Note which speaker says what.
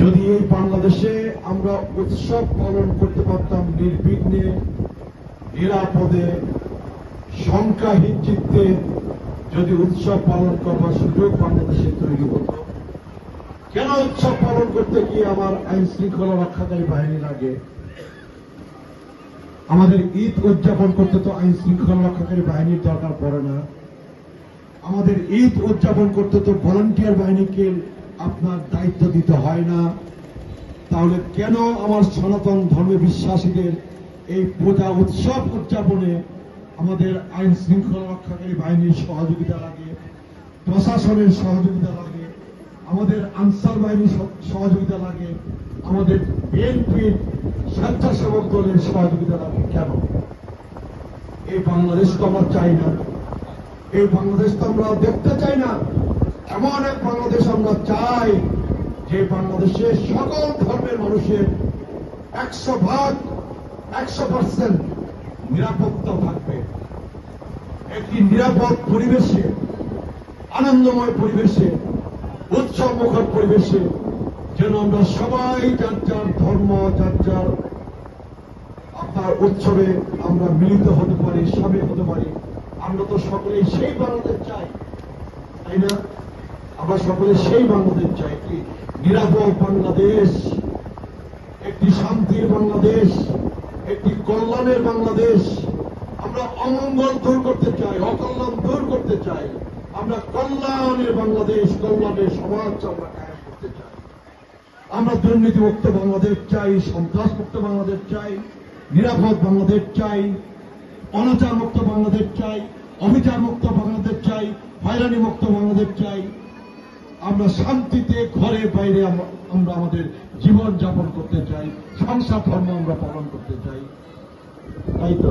Speaker 1: যদি এই বাংলাদেশে আমরা উৎসব পালন করতে পারতাম নির্বিঘ্নে, নিরাপদে, সংখ্যাহীন চিত্তে যদি উৎসব পালন করবার সুযোগ বাংলাদেশে তৈরি হতো, কেন উৎসব পালন করতে গিয়ে আমার আইন শৃঙ্খলা রক্ষাকারী বাহিনী লাগে? আমাদের ঈদ উদযাপন করতে তো আইন শৃঙ্খলা রক্ষাকারী বাহিনীর দরকার পড়ে না। আমাদের ঈদ উদযাপন করতে তো ভলান্টিয়ার বাহিনীকে আপনার দায়িত্ব দিতে হয় না। তাহলে কেন আমার সনাতন ধর্মে বিশ্বাসীদের এই পূজা উৎসব উদযাপনে আমাদের আইন শৃঙ্খলা রক্ষাকারী বাহিনীর সহযোগিতা লাগে, প্রশাসনের সহযোগিতা লাগে, আমাদের আনসার বাহিনীর সহযোগিতা লাগে, আমাদের বিএনপির স্বেচ্ছাসেবক দলের সহযোগিতা লাগে কেন? এই বাংলাদেশ তো আমরা চাই না। এই বাংলাদেশ তো আমরা দেখতে চাই না। এমন এক বাংলাদেশ আমরা চাই যে বাংলাদেশে সকল ধর্মের মানুষের একশো ভাগ, একশো পার্সেন্ট নিরাপত্তা থাকবে। একটি নিরাপদ পরিবেশে, আনন্দময় পরিবেশে উৎসব মুখর পরিবেশে যেন আমরা সবাই যার যার ধর্ম, যার যার আপনার উৎসবে আমরা মিলিত হতে পারি, সামিল হতে পারি। আমরা তো সকলেই সেই বাংলাদেশ চাই, তাই না? আমরা সকলে সেই বাংলাদেশ চাই একটি নিরাপদ বাংলাদেশ, একটি শান্তির বাংলাদেশ, একটি কল্যাণের বাংলাদেশ। আমরা অমঙ্গল দূর করতে চাই, অকল্যাণ দূর করতে চাই। আমরা কল্যাণের বাংলাদেশ, কল্যাণের সমাজ আমরা কায়েম করতে চাই। আমরা দুর্নীতিমুক্ত বাংলাদেশ চাই, সন্ত্রাসমুক্ত বাংলাদেশ চাই, নিরাপদ বাংলাদেশ চাই অনাচার মুক্ত বাংলাদেশ চাই অবিচার মুক্ত বাংলাদেশ চাই হয়রানি মুক্ত বাংলাদেশ চাই। আমরা শান্তিতে ঘরে বাইরে আমরা আমাদের জীবন যাপন করতে চাই সংসার ধর্ম আমরা পালন করতে চাই। তাই তো?